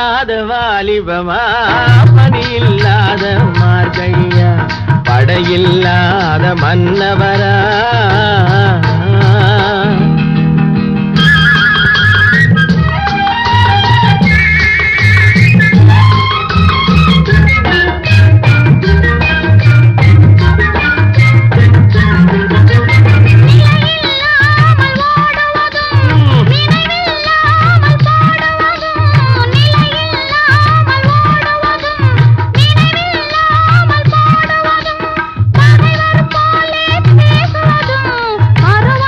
இல்லாத வாலிபமா? பணி இல்லாத மார்கையா படையில்லாத மன்னவரா?